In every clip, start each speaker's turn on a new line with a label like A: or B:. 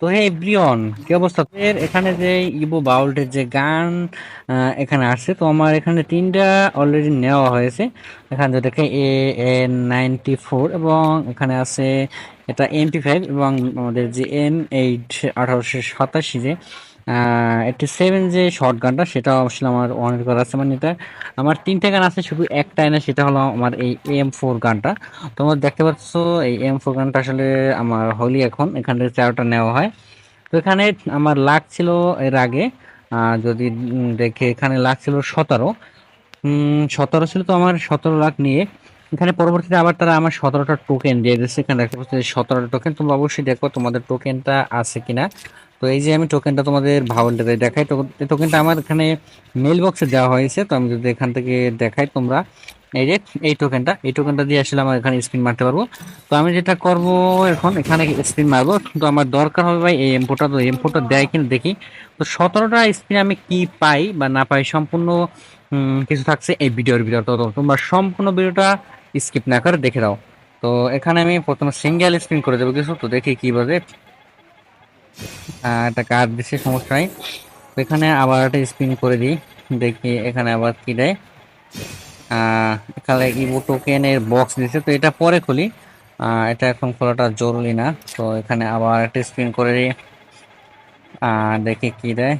A: তো হে ব্রিয়ন, কি অবস্থা? এখানে যে ইবো বাউল্টের যে গান এখানে আসছে, তো আমার এখানে তিনটা অলরেডি নেওয়া হয়েছে। এখানে যে দেখে এ এ নাইনটি ফোর এবং এখানে আছে এটা এমপি ফাইভ এবং আমাদের যে এম এইট আঠারোশো সাতাশি যে এইটটি সেভেন যে শর্ট গানটা সেটা অবশ্যই আমার অনেক করা আছে। মানে এটা আমার তিনটে গান আছে, শুধু একটাই না, সেটা হলো আমার এই এম ফোর গানটা। তোমরা দেখতে পাচ্ছ, এই এম ফোর গানটা আসলে আমার হলি এখন, এখান থেকে চারটা নেওয়া হয়। তো এখানে আমার লাখ ছিল এর আগে যদি দেখে এখানে লাখ ছিল সতেরো। সতেরো ছিল তো আমার সতেরো লাখ নিয়ে। এখানে পরবর্তীতে আবার তারা আমার সতেরোটা টোকেন দিয়ে দিচ্ছে। এখানে দেখতে পাচ্ছি সতেরোটা টোকেন তোমরা অবশ্যই দেখো তোমাদের টোকেনটা আছে কিনা। তো এই যে আমি টোকেনটা তোমাদের ভাউলটাতে দেখাই টোকেনটা আমার এখানে মেল বক্সে দেওয়া হয়েছে। তো আমি যদি এখান থেকে দেখাই তোমরা, এই যে এই টোকেনটা এই টোকেনটা দিয়ে আসলে আমার এখানে স্পিন মারতে পারব। তো আমি যেটা করব এখন, এখানে স্পিন মারবো। তো আমার দরকার হবে ভাই এই এমপোটা তো এমপোটা দেয় কিনা দেখি। তো সতেরোটা স্পিন আমি কি পাই বা না পাই সম্পূর্ণ কিছু থাকছে এই ভিডিওর ভিতর। তো তোমরা সম্পূর্ণ ভিডিওটা স্কিপ না করে দেখে দাও তো এখানে আমি প্রথমে সিঙ্গেল স্পিন করে দেবো কিছু তো দেখি কি বাজে। আহ, একটা কার্ড দিচ্ছে সমস্যা নাই। তো এখানে আবার একটা স্পিন করে দিই দেখি এখানে আবার কি দেয়। এখানে ইবো টোকেনের বক্স দিচ্ছে তো এটা পরে খুলি। এটা এখন খোলাটা জরুরি না তো এখানে আবার একটা স্পিন করে দিই। দেখি কি দেয়।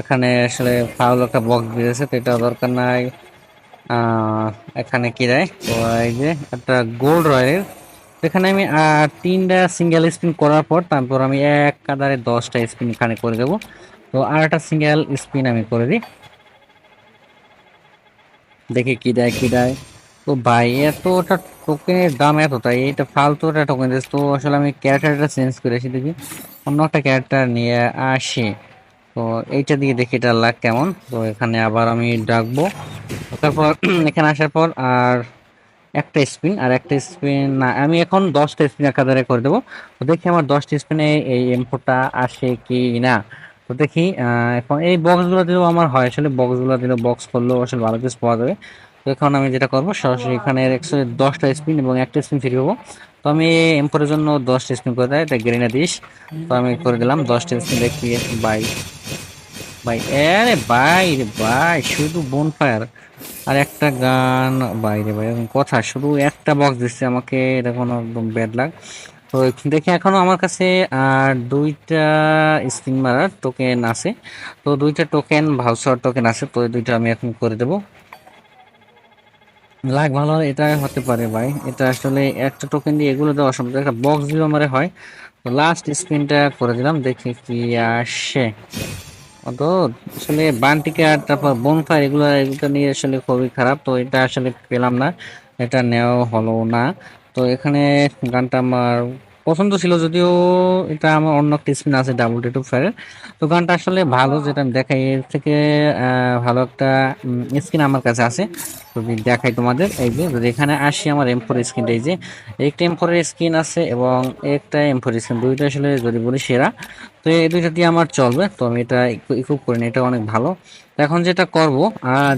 A: এখানে আসলে ফাউল একটা বক্স দিয়েছে তো এটা দরকার নাই। এখানে কি দেয়? তো এই যে একটা গোল্ড রয়েল এখানে আমি তিনটা সিঙ্গেল স্পিন করার পর তারপর আমি এক কাদারে দশটা স্পিন এখানে করে দেবো। তো আর একটা সিঙ্গেল স্পিন আমি করে দিই। দেখি কি দেয় কি দেয়। তো ভাই, এতটা টোকেনের দাম এত, তাই এটা ফালতু একটা টোকেন দিচ্ছে তো আসলে আমি ক্যারেক্টারটা চেঞ্জ করে আসি দেখি। অন্য একটা ক্যারেক্টার নিয়ে আসি। তো এইটা দিয়ে দেখি এটা লাগ কেমন। তো এখানে আবার আমি ডাকবো। তারপর এখানে আসার পর আর একটা স্পিন আর একটা স্পিন না, আমি এখন দশটা স্পিন একাধারে করে দেবো। তো দেখি আমার দশটা স্পিনে এই এমফোটা আসে কি না। তো দেখি এখন এই বক্সগুলো দিলেও আমার হয়। আসলে বক্সগুলো দিলেও বক্স করলেও আসলে ভালো কিছু পাওয়া যাবে। তো এখন আমি যেটা করব, সরাসরি এখানে একশো দশটা স্পিন এবং একটা স্পিন ফ্রি পাবো তো আমি এমফোরের জন্য দশটা স্পিন করে দেয়, এটা গ্রেনা দিস। তো আমি করে দিলাম, দশটা স্পিন দেখি বাই ভাই, আরে ভাই রে ভাই, শুধু বোনফায়ার আর একটা গান বাইরে ভাই, এরকম কথা, শুধু একটা বক্স দিচ্ছে আমাকে, এটা কোনো একদম ব্যাড লাগ তো দেখি এখনও আমার কাছে আর দুইটা স্পিন মারার টোকেন আছে। তো দুইটা টোকেন ভাউচার টোকেন আছে, তো দুইটা আমি এখন করে দেবো। লাগ ভালো, এটা হতে পারে ভাই। এটা আসলে একটা টোকেন দিয়ে এগুলো দেওয়া সম্ভব, একটা বক্স দিও আমারে হয়। তো লাস্ট স্পিনটা করে দিলাম, দেখি কি আসে। তো আসলে বান্টিকে আর তারপর বনফায়ার এগুলো এগুলো নিয়ে আসলে খুবই খারাপ, তো এটা আসলে পেলাম না, এটা নেওয়া হলো না। তো এখানে গানটা আমার পছন্দ ছিল যদিও এটা আমার অন্য একটা স্পিন আছে ডাবল টু ফায়ার তো গানটা আসলে ভালো যেটা আমি দেখাই, এর থেকে ভালো একটা স্কিন আমার কাছে আছে। যদি দেখাই তোমাদের, এই যে, যদি এখানে আসি আমার এম ফোর স্কিনটা এই যে, একটা এম ফোরের স্কিন আছে এবং একটা এম ফোর স্কিন দুইটা আসলে যদি বলি সেরা। তো এই দুইটা দিয়ে আমার চলবে, তো আমি এটা ইকুইপ করি না এটা অনেক ভালো। তো এখন যেটা করব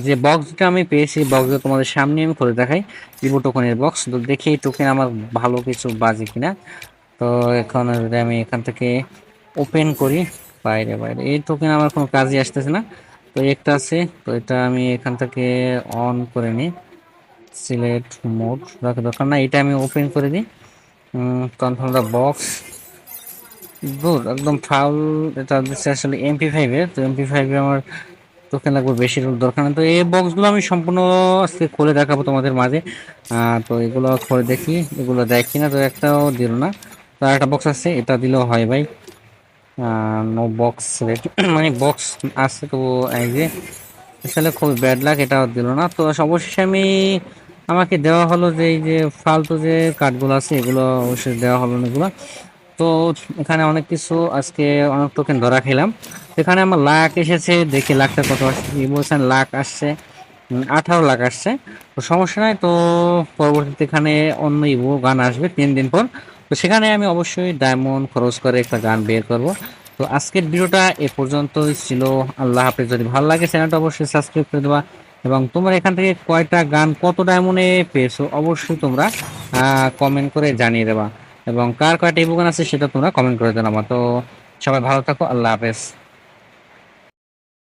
A: যে বক্স দুটো আমি পেয়েছি বক্স তোমাদের সামনে আমি করে দেখাই। ইভো টোকেনের বক্স তো দেখি এই টোকেন আমার ভালো কিছু বাজে কিনা। তো এখন যদি আমি এখান থেকে ওপেন করি, বাইরে বাইরে। এই টোকেন আমার কোনো কাজে আসতেছে না। তো একটা আছে, তো এটা আমি এখান থেকে অন করে নিই। সিলেক্ট মোড রাখা দরকার না এটা আমি ওপেন করে দিই। কনফার্ম দ্য বক্স গুড একদম ফাউল এটা আসলে এমপি ফাইভের তো এমপি ফাইভে আমার টোকেন লাগবে, বেশি দরকার নেই। তো এই বক্সগুলো আমি সম্পূর্ণ আজকে খুলে দেখাবো তোমাদের মাঝে। তো এগুলো খুলে দেখি, এগুলো দেখি না তো একটাও দিল না। তো একটা বক্স আছে, এটা দিলেও হয় ভাই। নো বক্স মানে বক্স আছে তো এই যে, আসলে খুব ব্যাড লাগ এটাও দিল না। তো অবশেষে আমি, আমাকে দেওয়া হলো যে এই যে ফালতু যে কার্ডগুলো আছে, এগুলো অবশ্যই দেওয়া হলো না এগুলো তো এখানে অনেক কিছু। আজকে অনেক টোকেন ধরা খেলাম। এখানে আমার লাখ এসেছে, দেখি লাখটা কত আসছে। ইমোশন লাখ আসছে আঠারো লাখ আসছে। তো সমস্যা নাই, তো পরবর্তীতে এখানে অন্য ইভো গান আসবে তিন দিন পর। তো সেখানে আমি অবশ্যই ডায়মন্ড খরচ করে একটা গান বের করব। তো আজকের ভিডিওটা এ পর্যন্তই ছিল। আল্লাহ হাফেজ। যদি ভালো লাগে, চ্যানেলটা অবশ্যই সাবস্ক্রাইব করে দেওয়া এবং তোমরা এখান থেকে কয়টা গান, কত ডায়মন্ডে পেয়েছ, অবশ্যই তোমরা কমেন্ট করে জানিয়ে দেবা। এবং কার কয়টা ইমোগান আছে সেটা তোমরা কমেন্ট করে জানাব তো সবাই ভালো থাকো, আল্লাহ হাফেজ।